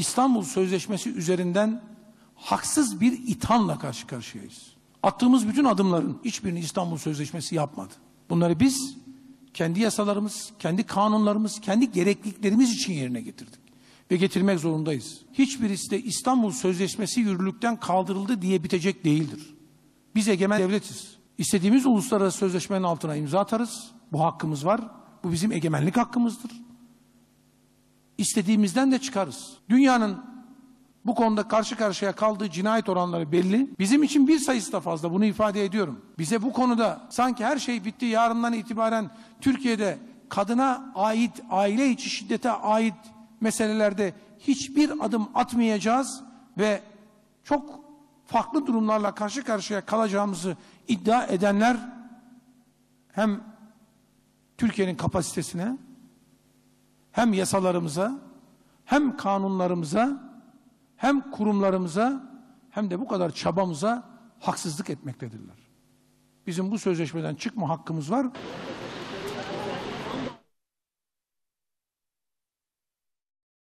İstanbul Sözleşmesi üzerinden haksız bir ithamla karşı karşıyayız. Attığımız bütün adımların hiçbirini İstanbul Sözleşmesi yapmadı. Bunları biz kendi yasalarımız, kendi kanunlarımız, kendi gerekliliklerimiz için yerine getirdik. Ve getirmek zorundayız. Hiçbirisi de İstanbul Sözleşmesi yürürlükten kaldırıldı diye bitecek değildir. Biz egemen devletiz. İstediğimiz uluslararası sözleşmenin altına imza atarız. Bu hakkımız var. Bu bizim egemenlik hakkımızdır. İstediğimizden de çıkarız. Dünyanın bu konuda karşı karşıya kaldığı cinayet oranları belli. Bizim için bir sayısı da fazla bunu ifade ediyorum. Bize bu konuda sanki her şey bitti yarından itibaren Türkiye'de kadına ait, aile içi şiddete ait meselelerde hiçbir adım atmayacağız ve çok farklı durumlarla karşı karşıya kalacağımızı iddia edenler hem Türkiye'nin kapasitesine hem yasalarımıza hem kanunlarımıza hem kurumlarımıza hem de bu kadar çabamıza haksızlık etmektedirler. Bizim bu sözleşmeden çıkma hakkımız var.